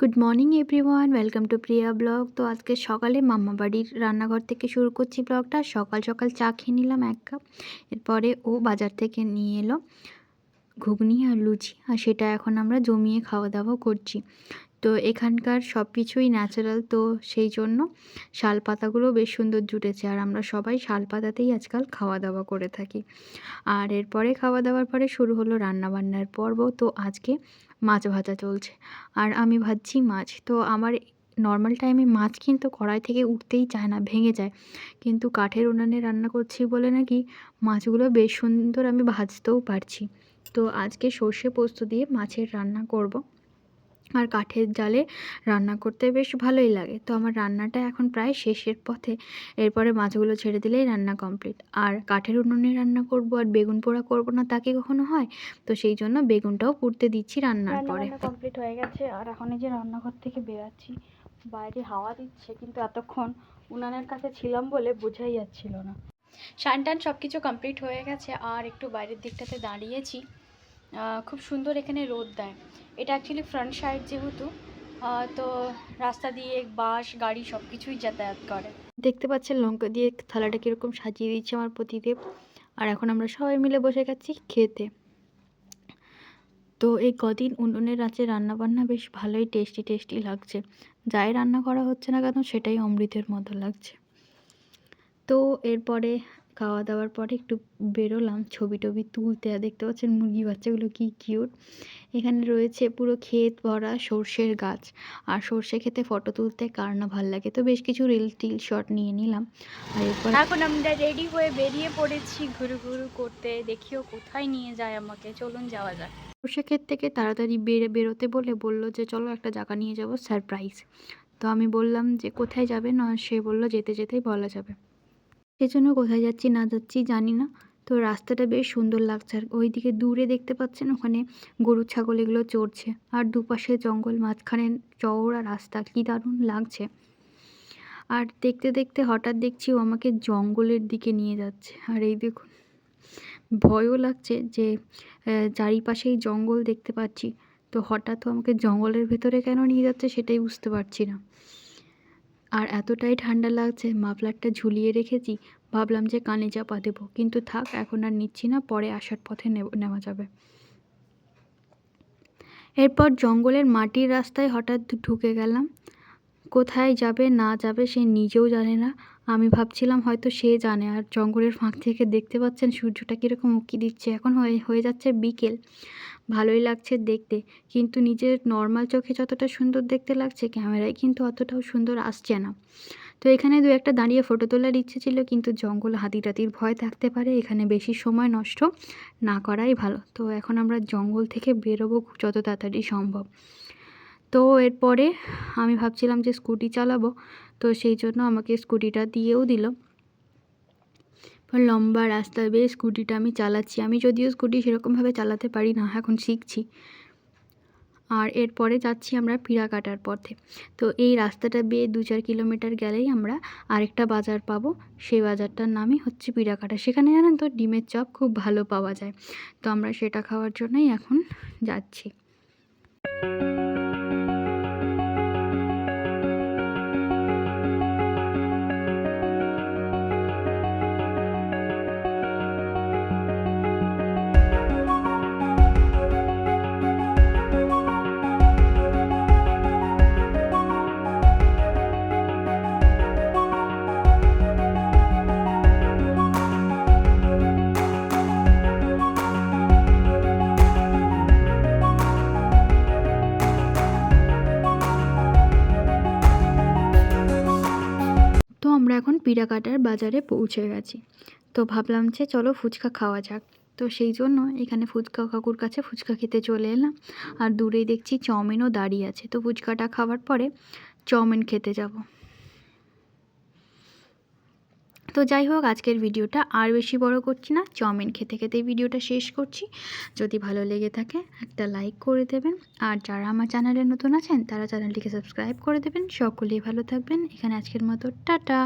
Good morning everyone welcome to Priya blog তো আজকে সকালে মাম্মা বাড়ির রান্নাঘর থেকে শুরু করছি ব্লগটা। সকাল সকাল চা খেয়ে নিলাম এক কাপ। এরপরে ও বাজার থেকে নিয়ে এলো ঘুগনি আর লুচি। আর সেটা এখন আমরা জমিয়ে খাওয়া দাওয়া করছি। তো এখানকার সব কিছুই ন্যাচারাল তো সেই জন্য শাল পাতাগুলো বেশ সুন্দর জুটেছে। আর আমরা সবাই শাল পাতাতেই আজকাল খাওয়া দাওয়া করে থাকি। আর এরপরে খাওয়া দাওয়ার পরে শুরু হলো রান্নাবান্নার পর্ব। তো আজকে মাছ ভাজা চলছে। আর আমি ভাজছি মাছ। তো আমার নর্মাল টাইমে মাছ কিন্তু কড়াই থেকে উঠতেই চায় না, ভেঙে যায়। কিন্তু কাঠের উনানে রান্না করছি বলে নাকি মাছগুলো বেশ সুন্দর আমি ভাজতেও পারছি। তো আজকে সর্ষে পোস্ত দিয়ে মাছের রান্না করব। আর কাঠের জালে রান্না করতে বেশ ভালোই লাগে। তো আমার রান্নাটা এখন প্রায় শেষের পথে। এরপরে মাছগুলো ছেড়ে দিলেই রান্না কমপ্লিট। আর কাঠের উনুনে রান্না করব আর বেগুন পোড়া করব না তাকে কখনো হয়? তো সেই জন্য বেগুনটাও পুড়তে দিচ্ছি রান্নার পরে। কমপ্লিট হয়ে গেছে। আর এখন এই যে রান্নাঘর থেকে বেরাচ্ছি বাইরে হাওয়া দিচ্ছে কিন্তু এতক্ষণ উনানের কাছে ছিলাম বলে বোঝাই যাচ্ছিল না। সান টান সব কিছু কমপ্লিট হয়ে গেছে। আর একটু বাইরের দিকটাতে দাঁড়িয়েছি। খুব সুন্দর এখানে রোদ দেয়। এটা অ্যাকচুয়ালি ফ্রন্ট সাইড যেহেতু তো রাস্তা দিয়ে বাস, গাড়ি সব কিছুই যাতায়াত করে। দেখতে পাচ্ছেন লঙ্কা দিয়ে থালাটা কীরকম সাজিয়ে দিচ্ছে আমার প্রতিদেব। আর এখন আমরা সবাই মিলে বসে গেছি খেতে। তো এই কদিন উনুনের আছে রান্নাবান্না বেশ ভালোই টেস্টি টেস্টি লাগছে। যাই রান্না করা হচ্ছে না কেন, সেটাই অমৃতের মতো লাগছে। তো এরপরে খাওয়া দাওয়ার পরে একটু বেরোলাম ছবি টবি তুলতে আর দেখতে পাচ্ছেন মুরগি বাচ্চাগুলো কি কিউট এখানে রয়েছে পুরো ক্ষেত ভরা সর্ষের গাছ আর সর্ষে খেতে ফটো তুলতে কার না ভালো লাগে। তো বেশ কিছু রিল টিল শট নিয়ে নিলাম আর এরপর এখন আমরা রেডি হয়ে বেরিয়ে পড়েছি ঘুরু ঘুরু করতে। দেখিও কোথায় নিয়ে যায় আমাকে চলুন যাওয়া যাক। সর্ষে ক্ষেত থেকে তাড়াতাড়ি বেরে বেরোতে বলে বলল যে চলো একটা জায়গা নিয়ে যাব সারপ্রাইজ তো আমি বললাম যে কোথায় যাবে? না সে বলল যেতে যেতেই বলা যাবে। সেজন্য কোথায় যাচ্ছি না যাচ্ছি জানি না। তো রাস্তাটা বেশ সুন্দর লাগছে আর ওইদিকে দূরে দেখতে পাচ্ছেন ওখানে গরু, ছাগল এগুলো চড়ছে। আর দুপাশে জঙ্গল, মাঝখানে চওড়া রাস্তা। কী দারুণ লাগছে। আর দেখতে দেখতে হঠাৎ দেখছি ও আমাকে জঙ্গলের দিকে নিয়ে যাচ্ছে। আর এই দেখুন, ভয়ও লাগছে যে চারিপাশেই জঙ্গল দেখতে পাচ্ছি। তো হঠাৎ আমাকে জঙ্গলের ভেতরে কেন নিয়ে যাচ্ছে সেটাই বুঝতে পারছি না। আর এতটাই ঠান্ডা লাগছে, মাফলারটা ঝুলিয়ে রেখেছি, ভাবলাম যে কানে চাপা দেবো। কিন্তু থাক, এখন আর নিচ্ছি না, পরে আসার পথে নেওয়া যাবে। এরপর জঙ্গলের মাটির রাস্তায় হঠাৎ ঢুকে গেলাম। কোথায় যাবে, না যাবে সে নিজেও জানে না। আমি ভাবছিলাম হয়তো সে জানে, আর জঙ্গলের ফাঁক থেকে দেখতে পাচ্ছেন সূর্যটা কীরকম উঁকি দিচ্ছে। এখন হয়ে হয়ে যাচ্ছে বিকেল। ভালোই লাগছে দেখতে। কিন্তু নিজের নর্মাল চোখে যতটা সুন্দর দেখতে লাগছে ক্যামেরায় কিন্তু অতটাও সুন্দর আসছে না। তো এখানে দু একটা দাঁড়িয়ে ফটো তোলার ইচ্ছে ছিল, কিন্তু জঙ্গল হাতি টাতির ভয় থাকতে পারে। এখানে বেশি সময় নষ্ট না করাই ভালো। তো এখন আমরা জঙ্গল থেকে বেরোবো যত তাড়াতাড়ি সম্ভব। তো এরপরে আমি ভাবছিলাম যে স্কুটি চালাবো, তো সেই জন্য আমাকে স্কুটিটা দিয়েও দিল। লম্বা রাস্তা বেয়ে স্কুটিটা আমি চালাচ্ছি। আমি যদিও স্কুটি সেরকমভাবে চালাতে পারি না, এখন শিখছি। আর এরপরে যাচ্ছি আমরা পিড়াকাটার পথে। তো এই রাস্তাটা বেয়ে দু চার কিলোমিটার গেলেই আমরা আরেকটা বাজার পাবো। সেই বাজারটার নামই হচ্ছে পিড়াকাটা সেখানে জানেন তো, ডিমের চপ খুব ভালো পাওয়া যায়। তো আমরা সেটা খাওয়ার জন্যই এখন যাচ্ছি। এখন পিড়াকাটার বাজারে পৌঁছে গেছি। তো ভাবলাম যে চলো ফুচকা খাওয়া যাক। তো সেই জন্য এখানে ফুচকা কাকুর কাছে ফুচকা খেতে চলে এলাম। আর দূরেই দেখছি চাউমিনও দাঁড়িয়ে আছে। তো ফুচকাটা খাওয়ার পরে চাউমিন খেতে যাব। তো যাই হোক, আজকের ভিডিওটা আর বেশি বড় করছি না। চাউমিন খেতে খেতে ভিডিওটা শেষ করছি। যদি ভালো লেগে থাকে, একটা লাইক করে দেবেন। আর যারা আমার চ্যানেলে নতুন আছেন, তারা চ্যানেলটিকে সাবস্ক্রাইব করে দেবেন। সকলেই ভালো থাকবেন। এখানে আজকের মতো, টাটা।